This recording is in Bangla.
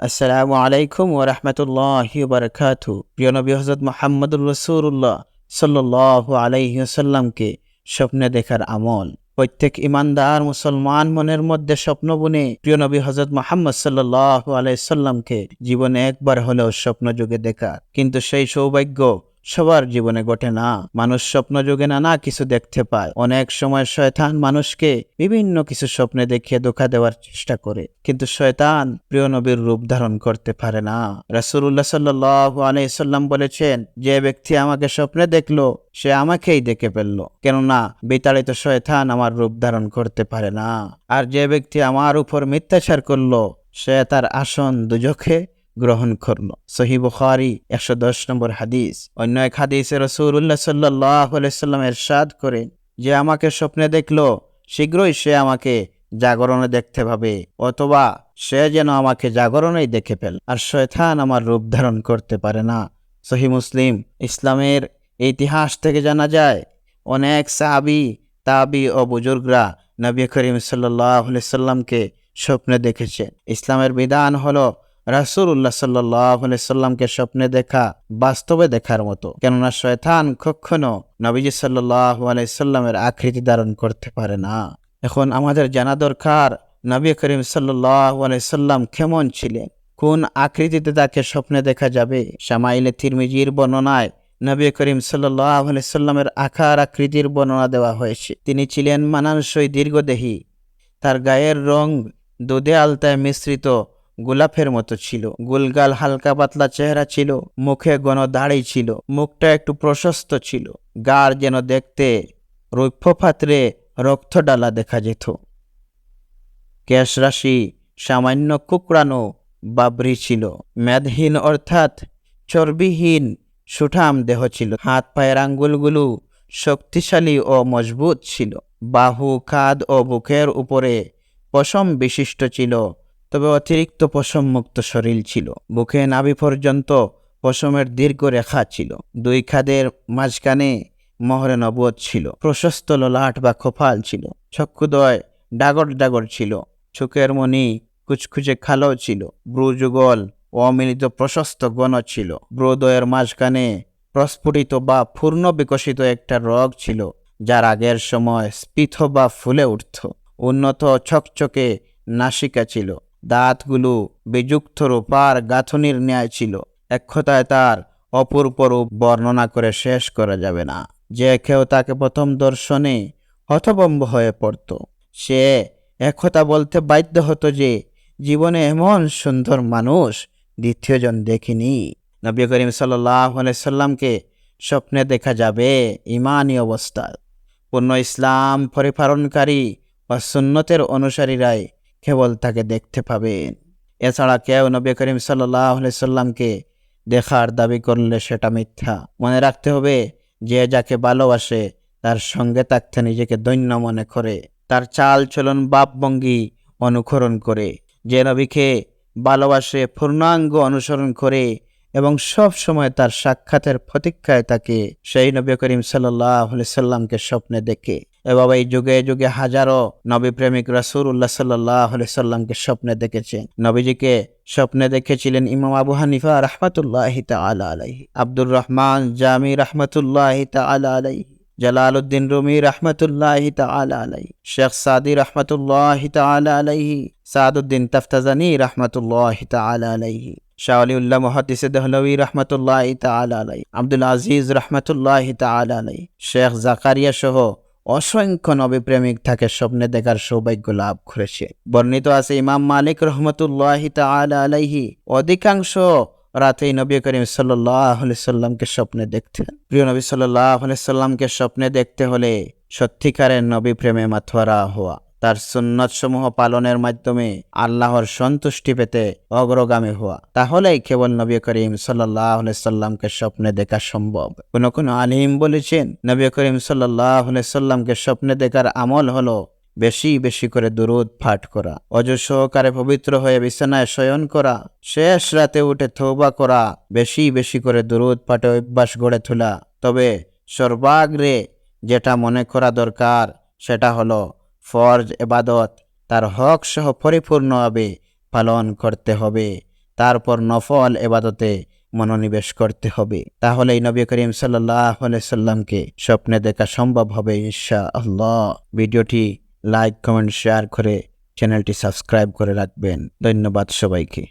আসসালামু আলাইকুম ওয়া রাহমাতুল্লাহি ওয়া বারকাতু প্রিয় নবী হজরত মোহাম্মদুর রসুল্লাহ সাল্লাহ আলাইসাল্লামকে স্বপ্নে দেখার আমল। প্রত্যেক ইমানদার মুসলমান মনের মধ্যে স্বপ্ন বুনে প্রিয় নবী হজরত মোহাম্মদ সাল্লাহ আলাইসাল্লামকে জীবনে একবার হলেও স্বপ্ন যুগে দেখা কিন্তু সেই সৌভাগ্য সবার জীবনে ঘটে না। মানুষ স্বপ্ন যুগে নানা কিছু দেখতে পায়। অনেক সময় শয়তান মানুষকে বিভিন্ন কিছু স্বপ্নে দেখিয়ে ধোকা দেওয়ার চেষ্টা করে। কিন্তু শয়তান প্রিয় নবীর রূপ ধারণ করতে পারে না। রাসুল্লাহ সাল্লাহ আলাইসাল্লাম বলেছেন, যে ব্যক্তি আমাকে স্বপ্নে দেখল, সে আমাকেই দেখে ফেলল। কেননা, বিতাড়িত শয়তান আমার রূপ ধারণ করতে পারে না। আর যে ব্যক্তি আমার উপর মিথ্যাচার করল, সে তার আসন দুজখে গ্রহণ করল। সহি বুখারি একশো দশ নম্বর হাদিস। অন্য এক হাদিসে রসুল্লাহ সাল্লাহ সাল্লাম এরশাদ করে যে আমাকে স্বপ্নে দেখল, শীঘ্রই সে আমাকে জাগরণে দেখতে পাবে, অথবা সে যেন আমাকে জাগরণেই দেখে ফেল, আর শয়তান আমার রূপ ধারণ করতে পারে না। সহি মুসলিম, ইসলামের ইতিহাস থেকে জানা যায়, অনেক সাহাবি, তাবি ও বুজুর্গরা নবী করিম সাল্লাহ সাল্লামকে স্বপ্নে দেখেছেন। ইসলামের বিধান হলো রাসুল্লাহ সাল্লাহ সাল্লামকে স্বপ্নে দেখা, বাস্তবে দেখার মতো। কেননা শয়তান কখনো নবীজি সাল্লাহ আলাইসাল্লামের আকৃতি ধারণ করতে পারে না। এখন আমাদের জানা দরকার, নবী করিম সাল্লাহ আলাইসাল্লাম কেমন ছিলেন? কোন আকৃতিতে তাকে স্বপ্নে দেখা যাবে? সামাইলে তিরমিজির বর্ণনায় নবী করিম সাল্লাহ আলাইসাল্লামের আকার আকৃতির বর্ণনা দেওয়া হয়েছে। তিনি ছিলেন মানানসই দীর্ঘদেহী। তার গায়ের রং দুধে আলতায় মিশ্রিত। গোলাপের মতো ছিল। গোলগাল হালকা পাতলা চেহারা ছিল, মুখে গণ দাড়ি ছিল, মুখটা একটু প্রশস্ত ছিল। গার যেন দেখতে রৌপ্য পাত্রে রক্ত ডালা দেখা যেত। কেশ রাশি সামান্য কুকড়ানো বাবরি ছিল। মেদহীন অর্থাৎ চর্বিহীন সুঠাম দেহ ছিল। হাত পায়ের আঙ্গুলগুলো শক্তিশালী ও মজবুত ছিল। বাহু, কাঁধ ও বুকের উপরে পশম বিশিষ্ট ছিল। তবে অতিরিক্ত পশম মুক্ত শরীর ছিল। বুকে নাভি পর্যন্ত পশমের দীর্ঘ রেখা ছিল। দুই খাদের মাঝখানে মহরে নবদ ছিল। প্রশস্ত ললাট বা খোপাল ছিল। চক্ষুদয় ডাগর ডাগর ছিল। চোখের মণি কুচকুচে খালো ছিল। ব্রুযুগল অমিলিত প্রশস্ত গণ ছিল। ব্রোদয়ের মাঝখানে প্রস্ফুটিত বা পূর্ণ বিকশিত একটা রগ ছিল, যার আগের সময় স্পিথ বা ফুলে উঠত। উন্নত ছকচকে নাসিকা ছিল। দাঁতগুলো বিযুক্ত রূপার গাঁথনির ন্যায় ছিল। এক কথায় তার অপূর্ব রূপ বর্ণনা করে শেষ করা যাবে না। যে কেউ তাকে প্রথম দর্শনে হতবম্ব হয়ে পড়ত, সে একথা বলতে বাধ্য হতো যে, জীবনে এমন সুন্দর মানুষ দ্বিতীয়জন দেখিনি। নবী করিম সাল্লাহ স্বপ্নে দেখা যাবে ইমানই অবস্থায়। পূর্ণ ইসলাম পরিপালনকারী বা সুন্নতের অনুসারীরাই কেবল তাকে দেখতে পাবেন এছাড়া কেউ নবী করিম সাল্লাহ সাল্লামকে দেখার দাবি করলে সেটা মিথ্যা। মনে রাখতে হবে, যে যাকে ভালোবাসে, তার সঙ্গে থাকতে নিজেকে দৈন্য মনে করে। তার চাল চলন বাপভঙ্গি অনুকরণ করে। যে নবীকে ভালোবাসে, পূর্ণাঙ্গ অনুসরণ করে এবং সব সময় তার সাক্ষাতের প্রতীক্ষায় থাকে, সেই নবী করিম সাল্লাহ সাল্লামকে স্বপ্নে দেখে। এভাবে যুগে যুগে হাজারো নবী প্রেমিক রাসুল্লাহ সাল্লাহ সাল্লামকে স্বপ্নে দেখেছেন নবীজিকে স্বপ্নে দেখেছিলেন ইমাম আবু হানিফা রহমতুল্লাহ তালা আলাইহি, আব্দুর রহমান জামি রহমতুল্লাহ তালা আলাইহি, জালালউদ্দিন রুমি রহমতুল্লাহ তালা আলাই শেখ সাদি রহমতুল্লাহ তালা আলাইহি সাদুদ্দিন তফতাজানি রহমতুল্লাহ তালা আলাইহি শাহলিউল্লাহ মহাদিস দহলবী রহমতুল্লাহ তালা আলাই আব্দুল আজিজ রহমতুল্লাহ তালা আলাই শেখ জাকারিয়া সহ অসংখ্য নবী প্রেমিক তাকে স্বপ্নে দেখার সৌভাগ্য লাভ করেছে। বর্ণিত আছে, ইমাম মালিক রহমতুল্লাহ তালা আলাইহি অধিকাংশ রাতেই নবী করিম সাল্লাহ সাল্লামকে স্বপ্নে দেখতেন। প্রিয় নবী সাল্লাহ সাল্লামকে স্বপ্নে দেখতে হলে সত্যিকারের নবী প্রেমে মাথুয়ারা হওয়া তার সুন্নত সমূহ পালনের মাধ্যমে আল্লাহর সন্তুষ্টি পেতে অগ্রগামী হওয়া। তাহলেই কেবল নবী করিম সাল্লাহ সাল্লামকে স্বপ্নে দেখা সম্ভব। কোন কোন আলিম বলেছেন, নবী করিম সাল্লাহ সাল্লামকে স্বপ্নে দেখার আমল হলো বেশি বেশি করে দুরুদ পাঠ করা অজ সহকারে পবিত্র হয়ে বিছানায় শয়ন করা, শেষ রাতে উঠে থৌবা করা, বেশি বেশি করে দুরুদ পাঠে অভ্যাস গড়ে তোলা। তবে সর্বাগ্রে যেটা মনে করা দরকার, সেটা হলো ফরজ এবাদত তার হক সহ পরিপূর্ণভাবে পালন করতে হবে। তারপর নফল এবাদতে মনোনিবেশ করতে হবে। তাহলে এই নবী করিম সাল্লাহ সাল্লামকে স্বপ্নে দেখা সম্ভব হবে ইনশা আল্লাহ ভিডিওটি লাইক, কমেন্ট, শেয়ার করে চ্যানেলটি সাবস্ক্রাইব করে রাখবেন। ধন্যবাদ সবাইকে।